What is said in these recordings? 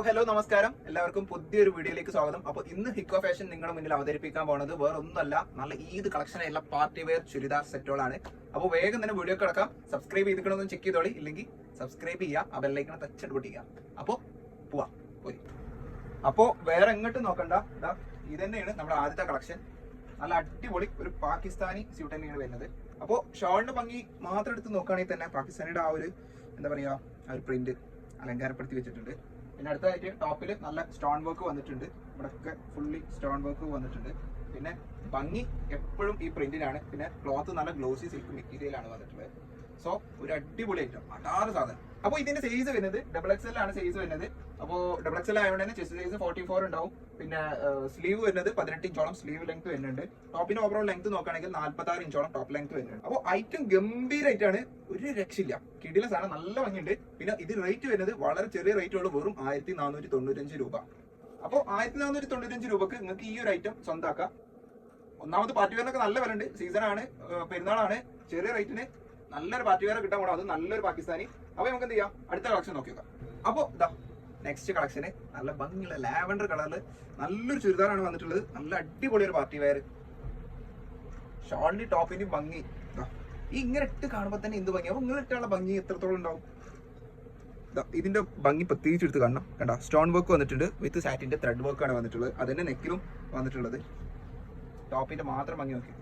അപ്പോൾ ഹലോ നമസ്കാരം. എല്ലാവർക്കും പുതിയൊരു വീഡിയോയിലേക്ക് സ്വാഗതം. അപ്പോൾ ഇന്ന് ഹിക്കോ ഫാഷൻ നിങ്ങളുടെ മുന്നിൽ അവതരിപ്പിക്കാൻ പോണത് വേറെ ഒന്നല്ല നല്ല ഈദ് കളക്ഷൻ ഉള്ള പാർട്ടി വെയർ ചുരിദാർ സെറ്റുകളാണ് അപ്പോൾ വേഗം തന്നെ വീഡിയോ കിടക്കാം. സബ്സ്ക്രൈബ് ചെയ്തിക്കണമെന്ന് ചെക്ക് ചെയ്തോളി. ഇല്ലെങ്കിൽ സബ്സ്ക്രൈബ് ചെയ്യുക ആ ബെല്ലൈക്കണ ടച്ച് പൊട്ടിക്കുക. അപ്പോൾ പോവാ. പോയി. അപ്പോൾ വേറെ എങ്ങോട്ടും നോക്കണ്ട. ഇതാ ഇത് തന്നെയാണ് നമ്മുടെ ആദ്യത്തെ കളക്ഷൻ നല്ല അടിപൊളി ഒരു പാകിസ്ഥാനി സ്യൂട്ട് തന്നെയാണ് വരുന്നത്. അപ്പോൾ ഷോളിന്റെ ഭംഗി മാത്രം എടുത്ത് നോക്കുകയാണെങ്കിൽ തന്നെ പാകിസ്ഥാനിയുടെ ആ ഒരു എന്താ പറയാ ആ ഒരു പ്രിന്റ് അലങ്കാരപ്പെടുത്തി വെച്ചിട്ടുണ്ട്. പിന്നെ അടുത്തതായിട്ട് ടോപ്പിൽ നല്ല സ്റ്റോൺ വർക്ക് വന്നിട്ടുണ്ട്. ഇവിടെയൊക്കെ ഫുള്ളി സ്റ്റോൺ വർക്ക് വന്നിട്ടുണ്ട്. പിന്നെ ഭംഗി എപ്പോഴും ഈ പ്രിന്റിലാണ് പിന്നെ ക്ലോത്ത് നല്ല ഗ്ലോസി സിൽക്ക് മെറ്റീരിയലാണ് വന്നിട്ടുള്ളത്. സോ ഒരു അടിപൊളി ഐറ്റം അടാറ് സാധനം. അപ്പോൾ ഇതിന്റെ സൈസ് വരുന്നത് ഡബിൾ എക്സ് എൽ ആണ് സൈസ് വരുന്നത്. അപ്പോൾ ഡബിൾ എക്സ് എൽ ആയതുകൊണ്ട് തന്നെ ചെസ്റ്റ് സൈസ് ഫോർട്ടി ഫോർ ഉണ്ടാവും. പിന്നെ സ്ലീവ് വരുന്നത് പതിനെട്ട് ഇഞ്ചോളം സ്ലീവ് ലെങ്ത് വരുന്നുണ്ട്. ടോപ്പിന്റെ ഓവറോൾ ലെങ്ത് നോക്കുകയാണെങ്കിൽ നാൽപ്പത്തി ആറ് ഇഞ്ചോളം ടോപ്പ് ലെങ്ത് വരുന്നുണ്ട്. അപ്പോൾ ഐറ്റം ഗംഭീരമായിട്ടാണ് ഒരു രക്ഷയില്ല. കിടില സാധനം നല്ല ഭംഗിയുണ്ട്. പിന്നെ ഇത് റേറ്റ് വരുന്നത് വളരെ ചെറിയ റേറ്റ് ഉള്ളൂ. വെറും ആയിരത്തി നാനൂറ്റി തൊണ്ണൂറ്റഞ്ച് രൂപ. അപ്പോൾ ആയിരത്തി നാനൂറ്റി തൊണ്ണൂറ്റഞ്ച് രൂപക്ക് നിങ്ങൾക്ക് ഈ ഒരു ഐറ്റം സ്വന്തമാക്കാം ഒന്നാമത് പാർട്ടി വെയറിനൊക്കെ നല്ല സീസൺ ആണ് പെരുന്നാളാണ്. ചെറിയ റേറ്റിന് നല്ലൊരു പാർട്ടി വെയർ കിട്ടാൻ പോകണം അത് നല്ലൊരു പാകിസ്ഥാനി. അപ്പൊ നമുക്ക് എന്ത് ചെയ്യാം? അടുത്ത കളക്ഷൻ നോക്കി നോക്കാം അപ്പൊ ഇതാ നെക്സ്റ്റ് കളക്ഷന് നല്ല ഭംഗിയുള്ള ലാവൻഡർ കളറിൽ നല്ലൊരു ചുരിദാറാണ് വന്നിട്ടുള്ളത്. നല്ല അടിപൊളി ഒരു പാർട്ടി വെയർ ഷോളിന്റെ ടോപ്പിന്റെ ഭംഗി ഈ ഇങ്ങനെ ഇട്ട് കാണുമ്പോൾ തന്നെ എന്ത് ഭംഗി? അപ്പൊ ഇങ്ങനെ ഇട്ടുള്ള ഭംഗി എത്രത്തോളം ഉണ്ടാവും? ഇതിന്റെ ഭംഗി പ്രത്യേകിച്ച് എടുത്ത് കാണണം. കണ്ട സ്റ്റോൺ വർക്ക് വന്നിട്ടുണ്ട് വിത്ത് സാറ്റിന്റെ ത്രെഡ് വർക്ക് ആണ് വന്നിട്ടുള്ളത്. അതിന്റെ നെക്കിലും വന്നിട്ടുള്ളത്. ടോപ്പിന്റെ മാത്രം ഭംഗി നോക്കി.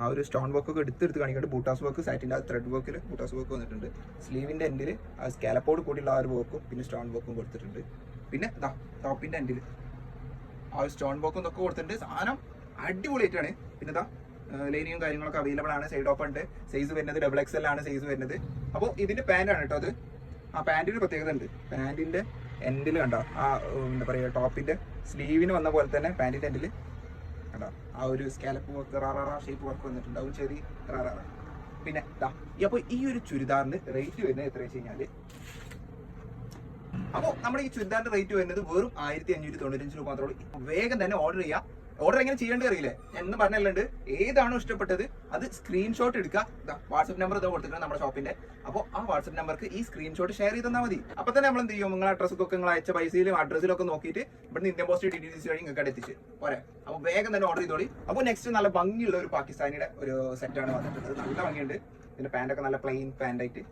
ആ ഒരു സ്റ്റോൺ വർക്ക് ഒക്കെ എടുത്തെടുത്ത് കാണിക്കുന്നുണ്ട് ബൂട്ടാസ് വർക്ക് സാറ്റിന്റെ ആ ത്രെഡ് വർക്കിൽ ബൂട്ടാസ് വർക്ക് വന്നിട്ടുണ്ട്. സ്ലീവിന്റെ എൻഡിൽ ആ സ്കാലപ്പോട് കൂടിയുള്ള ആ ഒരു വർക്കും പിന്നെ സ്റ്റോൺ വർക്കും കൊടുത്തിട്ടുണ്ട്. പിന്നെ ദാ ടോപ്പിന്റെ എൻഡിൽ ആ ഒരു സ്റ്റോൺ വർക്കും ഇതൊക്കെ കൊടുത്തിട്ടുണ്ട്. സാധനം അടിപൊളിയായിട്ടാണ്. പിന്നെ ദാ ലൈനിയും കാര്യങ്ങളൊക്കെ അവൈലബിൾ ആണ്. സൈഡ് ഓപ്പൺ ഉണ്ട്. സൈസ് വരുന്നത് ഡബിൾ എക്സ് എൽ ആണ് സൈസ് വരുന്നത്. അപ്പോൾ ഇതിന്റെ പാന്റാണ് കേട്ടോ അത്. ആ പാന്റിന് പ്രത്യേകത ഉണ്ട്. പാന്റിന്റെ എൻഡിൽ കണ്ടോ? ആ എന്താ പറയുക ടോപ്പിന്റെ സ്ലീവിന് വന്ന പോലെ തന്നെ പാന്റിന്റെ എൻഡിൽ കണ്ടോ? ആ ഒരു സ്കാലപ്പ് വർക്ക് റാറാറാ ഷേപ്പ് വർക്ക് വന്നിട്ടുണ്ടാവും ചെറിയ റാറാറ പിന്നെ ദാ അപ്പോൾ ഈ ഒരു ചുരിദാറിന് റേറ്റ് വരുന്നത് എത്ര വെച്ച് അപ്പോ അപ്പോൾ നമ്മുടെ ഈ ചുരിദാറിന്റെ റേറ്റ് വരുന്നത് വെറും ആയിരത്തി അഞ്ഞൂറ്റി തൊണ്ണൂറ്റഞ്ച് രൂപ മാത്രമേ ഉള്ളൂ. വേഗം തന്നെ ഓർഡർ ചെയ്യാം. ഓർഡർ എങ്ങനെ ചെയ്യേണ്ടത് അറിയില്ലേ? എന്ന് പറഞ്ഞല്ലുണ്ട് ഏതാണോ ഇഷ്ടപ്പെട്ടത് അത് സ്ക്രീൻഷോട്ട് എടുക്കുക. വാട്സ്ആപ്പ് നമ്പർ ഇതാ കൊടുത്തിട്ടുണ്ട് നമ്മുടെ ഷോപ്പിന്റെ അപ്പോൾ ആ വാട്സ്ആപ്പ് നമ്പർക്ക് ഈ സ്ക്രീൻഷോട്ട് ഷെയർ ചെയ്ത് തന്നാൽ മതി. അപ്പൊ തന്നെ നമ്മൾ എന്ത് ചെയ്യും? നിങ്ങൾ അഡ്രസ്സൊക്കെ നിങ്ങൾ അയച്ച പൈസയിലും അഡ്രസ്സിലും ഒക്കെ നോക്കിയിട്ട് ഇവിടുന്ന് Indian post D T C വഴി നിങ്ങൾക്ക് എത്തിച്ച് പോരെ. അപ്പോൾ വേഗം തന്നെ ഓർഡർ ചെയ്തോളി. അപ്പോൾ നെക്സ്റ്റ് നല്ല ഭംഗിയുള്ള ഒരു പാകിസ്ഥാനിയുടെ ഒരു സെറ്റാണ് വന്നിട്ടുള്ളത്. നല്ല ഭംഗിയുണ്ട്. ഇതിന്റെ പാന്റൊക്കെ നല്ല പ്ലെയിൻ പാന്റ് ആയിട്ട്.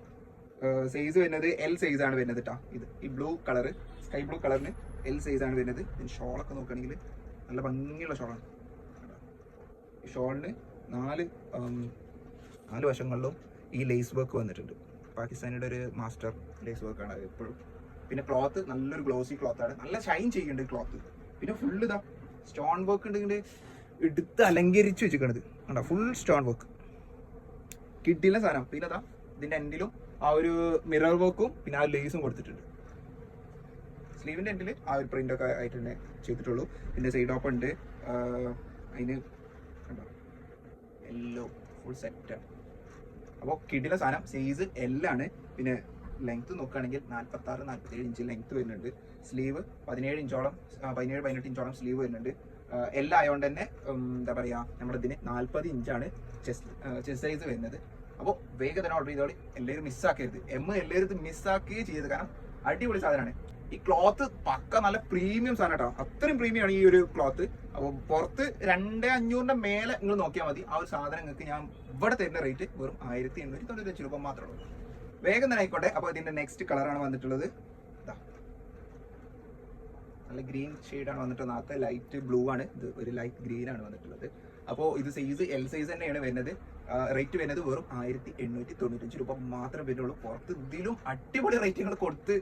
സൈസ് വരുന്നത് എൽ സൈസ് ആണ് വരുന്നത് കേട്ടോ ഇത് ഈ ബ്ലൂ കളർ സ്കൈ ബ്ലൂ കളറിന് എൽ സൈസ് ആണ് വരുന്നത്. ഷോളൊക്കെ നോക്കുകയാണെങ്കിൽ നല്ല ഭംഗിയുള്ള ഷോളാണ്. ഈ ഷോളിന് നാല് നാല് വശങ്ങളിലും ഈ ലേസ് വർക്ക് വന്നിട്ടുണ്ട്. പാകിസ്ഥാനിയുടെ ഒരു മാസ്റ്റർ ലേസ് വർക്കാണ് എപ്പോഴും പിന്നെ ക്ലോത്ത് നല്ലൊരു ഗ്ലോസി ക്ലോത്ത് ആണ്. നല്ല ഷൈൻ ചെയ്യുന്നുണ്ട് ക്ലോത്ത് പിന്നെ ഫുള്ള് ഇതാ സ്റ്റോൺ വർക്ക് ഉണ്ടെങ്കിൽ എടുത്ത് അലങ്കരിച്ച് വെച്ചിരിക്കണത്. കണ്ടോ? ഫുൾ സ്റ്റോൺ വർക്ക് കിട്ടിയില്ല സാധനം. പിന്നെ അതാ ഇതിന്റെ എൻഡിലും ആ ഒരു മിറർ വർക്കും പിന്നെ ആ ലേസും കൊടുത്തിട്ടുണ്ട്. സ്ലീവിന്റെ എൻഡിൽ ആ ഒരു പ്രിന്റ് ഒക്കെ ആയിട്ട് തന്നെ ചെയ്തിട്ടുള്ളൂ. പിന്നെ സൈഡ് ഓപ്പൺ ഉണ്ട്. അതിന് കണ്ടോ? എല്ലോ ഫുൾ സെറ്റ് അപ്പോൾ കിടില സാധനം സൈസ് എല്ലാണ് പിന്നെ ലെങ്ത് നോക്കുകയാണെങ്കിൽ നാൽപ്പത്തി ആറ് നാൽപ്പത്തി ഏഴ് ഇഞ്ച് ലെങ്ത് വരുന്നുണ്ട്. സ്ലീവ് പതിനേഴ് ഇഞ്ചോളം പതിനേഴ് പതിനെട്ട് ഇഞ്ചോളം സ്ലീവ് വരുന്നുണ്ട്. എല്ലാം ആയതുകൊണ്ട് തന്നെ എന്താ പറയുക നമ്മുടെ ഇതിന് നാൽപ്പത് ഇഞ്ചാണ് ചെസ്റ്റ് ചെസ്റ്റ് സൈസ് വരുന്നത്. അപ്പോൾ വേഗം തന്നെ ഓർഡർ ചെയ്തോളി. എല്ലാവരും മിസ്സാക്കരുത് എം എല്ലാവരും മിസ്സാക്കുകയും ചെയ്യരുത്. കാരണം അടിപൊളി സാധനമാണ്. ഈ ക്ലോത്ത് പക്ക നല്ല പ്രീമിയം സാധനം കേട്ടോ. അത്രയും പ്രീമിയം ആണ് ഈ ഒരു ക്ലോത്ത്. അപ്പോൾ പുറത്ത് രണ്ട് അഞ്ഞൂറിന്റെ മേലെ നിങ്ങൾ നോക്കിയാൽ മതി. ആ ഒരു സാധനം നിങ്ങൾക്ക് ഞാൻ ഇവിടെ തരുന്ന റേറ്റ് വെറും ആയിരത്തി എണ്ണൂറ്റി തൊണ്ണൂറ്റഞ്ച് രൂപ മാത്രമേ ഉള്ളൂ. വേഗം തന്നെ ആയിക്കോട്ടെ. അപ്പോൾ ഇതിന്റെ നെക്സ്റ്റ് കളറാണ് വന്നിട്ടുള്ളത്. നല്ല ഗ്രീൻ ആണ് വന്നിട്ടുള്ളത്. നാളത്തെ ലൈറ്റ് ബ്ലൂ ആണ്. ഇത് ഒരു ലൈറ്റ് ഗ്രീൻ ആണ് വന്നിട്ടുള്ളത്. അപ്പോൾ ഇത് സൈസ് എൽ സൈസ് തന്നെയാണ് വരുന്നത്. റേറ്റ് വരുന്നത് വെറും ആയിരത്തി എണ്ണൂറ്റി തൊണ്ണൂറ്റഞ്ച് രൂപ മാത്രമേ വരുന്നുള്ളൂ. പുറത്ത് ഇതിലും അടിപൊളി റേറ്റുകൾ കൊടുത്ത്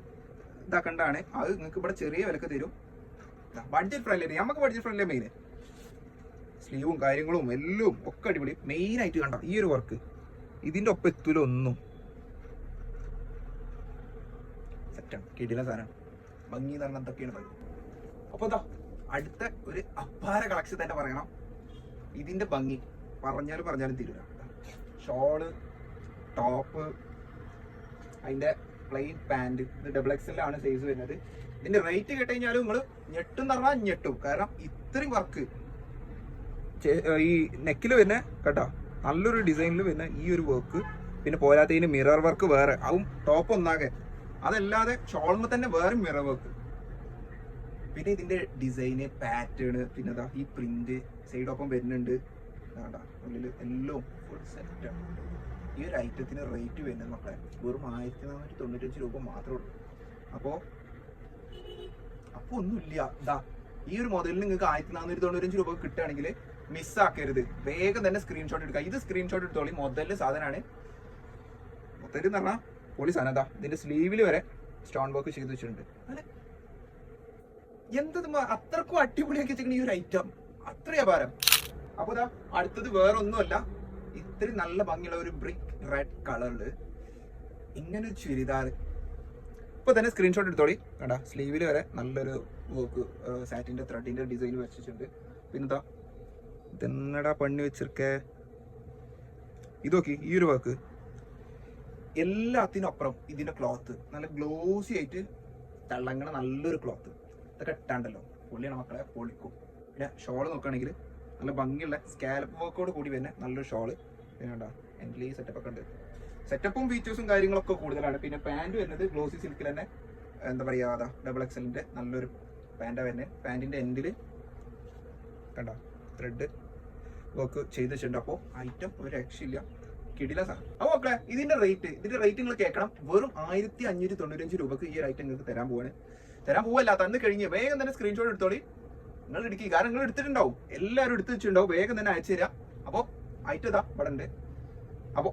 ഇതാക്കണ്ടാണ്. അത് നിങ്ങൾക്ക് ഇവിടെ ചെറിയ വിലക്ക് തരും. ബഡ്ജറ്റ് ഫ്രണ്ട്ലി നമുക്ക് ബഡ്ജറ്റ് ഫ്രണ്ട്ലി മെയിൻ സ്ലീവും കാര്യങ്ങളും എല്ലാം ഒക്കെ അടിപൊളി. മെയിൻ ആയിട്ട് കണ്ട? ഈ ഒരു വർക്ക് ഇതിന്റെ ഒപ്പം എത്തൂല ഒന്നും. സെറ്റാണ് കിടില സാധനം. ഭംഗി എന്ന് പറഞ്ഞാൽ എന്തൊക്കെയാണ് അപ്പൊ എന്താ അടുത്ത ഒരു അപ്പാര കളക്ഷൻ തന്നെ പറയണം. ഇതിന്റെ ഭംഗി. പറഞ്ഞാലും പറഞ്ഞാലും തീരുക ഷോൾ ടോപ്പ് അതിന്റെ പ്ലെയിൻ പാന്റ് ഇത് ഡബിൾ ആണ് സൈസ് വരുന്നത്. ഇതിന്റെ റേറ്റ് കേട്ട് കഴിഞ്ഞാലും നിങ്ങൾ ഞെട്ടും പറഞ്ഞാൽ ഞെട്ടും. കാരണം ഇത്രയും വർക്ക് ഈ നെക്കിൽ വരുന്ന കേട്ടോ നല്ലൊരു ഡിസൈനിൽ വരുന്ന ഈ ഒരു വർക്ക് പിന്നെ പോരാത്തതിന് മിറർ വർക്ക് വേറെ. അതും ടോപ്പ് ഒന്നാകെ. അതല്ലാതെ ഷോൾമ തന്നെ വേറെ മിറർ വർക്ക് പിന്നെ ഇതിന്റെ ഡിസൈന് പാറ്റേൺ പിന്നെ അതാ ഈ പ്രിന്റ് സൈഡ് ഒപ്പം വരുന്നുണ്ട്. ഉള്ളിൽ എല്ലാം ഫുൾ സെറ്റാണ് ഈ ഒരു ഐറ്റത്തിന് റേറ്റ് വരുന്നത് മക്കളെ വെറും ആയിരത്തി നാനൂറ്റി തൊണ്ണൂറ്റഞ്ച് രൂപ മാത്രമേ ഉള്ളൂ. അപ്പോ അപ്പൊ ഒന്നുമില്ല ഇതാ ഈ ഒരു മുതലിന് നിങ്ങൾക്ക് ആയിരത്തി നാനൂറ്റി തൊണ്ണൂറ്റഞ്ച് രൂപ കിട്ടുകയാണെങ്കിൽ മിസ്സാക്കരുത് വേഗം തന്നെ സ്ക്രീൻഷോട്ട് എടുക്കുക. ഇത് സ്ക്രീൻഷോട്ട് എടുത്തോളി. മുതലിൽ സാധനമാണ് മുതൽ എന്ന് പറഞ്ഞാൽ പൊളി സാധനം. ഇതാ ഇതിന്റെ സ്ലീവിൽ വരെ സ്റ്റോൺ വർക്ക് ചെയ്ത് വെച്ചിട്ടുണ്ട്. എന്താ അത്രക്കും അടിപൊളിയാക്കി വെച്ചിരിക്കുന്ന ഈ ഒരു ഐറ്റം അത്ര വ്യാപാരം അപ്പൊ ഇതാ അടുത്തത് വേറെ ഇത്രയും നല്ല ഭംഗിയുള്ള ഒരു ബ്രിക്ക് റെഡ് കളറിൽ ഇങ്ങനെ ഒരു ചുരിദാർ. ഇപ്പൊ തന്നെ സ്ക്രീൻഷോട്ട് എടുത്തോളി. കണ്ടാ സ്ലീവിൽ വരെ നല്ലൊരു വർക്ക് സാറ്റിന്റെ ത്രെഡിന്റെ ഡിസൈൻ വെച്ചിട്ടുണ്ട് പിന്നെന്താ? ഇതെന്നടാ പണി വെച്ചിരിക്കേ? ഇത് നോക്കി ഈ ഒരു വർക്ക് എല്ലാത്തിനും അപ്പുറം ഇതിന്റെ ക്ലോത്ത് നല്ല ഗ്ലോസി ആയിട്ട് തള്ളങ്ങണ നല്ലൊരു ക്ലോത്ത് ഇതൊക്കെ ഇട്ടാണ്ടല്ലോ. പൊള്ളിയാണ് മക്കളെ പൊളിക്കും. പിന്നെ ഷോൾ നോക്കുകയാണെങ്കിൽ നല്ല ഭംഗിയുള്ള സ്കാലപ്പ് വർക്കോട് കൂടി വരുന്ന നല്ലൊരു ഷോൾ പിന്നെ എന്റെ ഈ സെറ്റപ്പ് ഒക്കെ ഉണ്ട്. സെറ്റപ്പും ഫീച്ചേഴ്സും കാര്യങ്ങളൊക്കെ കൂടുതലാണ്. പിന്നെ പാന്റ് വരുന്നത് ഗ്ലോസി സിൽക്കിൽ തന്നെ എന്താ പറയുക അതാ ഡബിൾ എക്സലിന്റെ നല്ലൊരു പാന്റാ വരുന്നത് പാന്റിന്റെ എൻഡിൽ കണ്ടോ ത്രെഡ് വർക്ക് ചെയ്ത് വെച്ചിട്ടുണ്ട്. അപ്പോൾ ഐറ്റം ഒരു രക്ഷയില്ല കിടില സാധനം അപ്പോൾ മക്കളെ ഇതിന്റെ റേറ്റ് ഇതിന്റെ റേറ്റ് നിങ്ങൾ കേൾക്കണം. വെറും ആയിരത്തി അഞ്ഞൂറ്റി തൊണ്ണൂറ്റഞ്ച് രൂപക്ക് ഈ ഒരു ഐറ്റം നിങ്ങൾക്ക് തരാൻ പോവാണ്. തരാൻ പോവല്ല തന്ന് കഴിഞ്ഞ് വേഗം തന്നെ സ്ക്രീൻഷോട്ട് എടുത്തോളി. നിങ്ങൾ എടുക്കുക കാരണം നിങ്ങൾ എടുത്തിട്ടുണ്ടാവും. എല്ലാവരും എടുത്ത് വെച്ചിട്ടുണ്ടാവും. വേഗം തന്നെ അയച്ചു തരാം. അപ്പോൾ ഐറ്റം ഇതാ ഇവിടെ അപ്പോൾ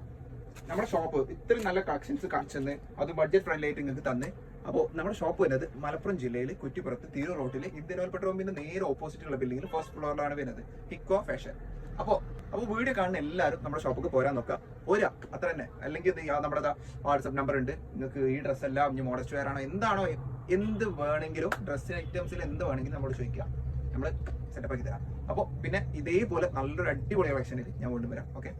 നമ്മുടെ ഷോപ്പ് ഇത്രയും നല്ല കളക്ഷൻസ് കാണിച്ചെന്ന് അത് ബഡ്ജറ്റ് ഫ്രണ്ട്ലി ആയിട്ട് നിങ്ങൾക്ക് തന്നെ. അപ്പോൾ നമ്മുടെ ഷോപ്പ് വരുന്നത് മലപ്പുറം ജില്ലയിൽ കുറ്റിപ്പുറത്ത് തിരു റോട്ടിൽ ഇന്ത്യൻ ഓയിൽ പെട്രോൾ പമ്പിന്റെ നേരെ ഓപ്പോസിറ്റ് ഉള്ള ബിൽഡിംഗിൽ ഫസ്റ്റ് ഫ്ലോറിലാണ് വരുന്നത്. ഹിക്കോ ഫാഷൻ അപ്പോൾ അപ്പോൾ വീഡിയോ കാണുന്ന എല്ലാവരും നമ്മുടെ ഷോപ്പിൽ പോരാൻ നോക്കുക. പോരാ അത്ര തന്നെ. അല്ലെങ്കിൽ നമ്മുടെ വാട്സപ്പ് നമ്പർ ഉണ്ട്. നിങ്ങൾക്ക് ഈ ഡ്രസ്സ് എല്ലാം ഇനി മോഡസ്റ്റ് വെയർ ആണോ? എന്താണോ? എന്ത് വേണമെങ്കിലും ഡ്രസ്സിന് ഐറ്റംസിൽ എന്ത് വേണമെങ്കിലും നമ്മൾ ചോദിക്കാം നമ്മൾ സെറ്റപ്പ് ആക്കി തരാം. അപ്പോൾ പിന്നെ ഇതേപോലെ നല്ലൊരു അടിപൊളി കളക്ഷനിൽ ഞാൻ വീണ്ടും വരാം. ഓക്കെ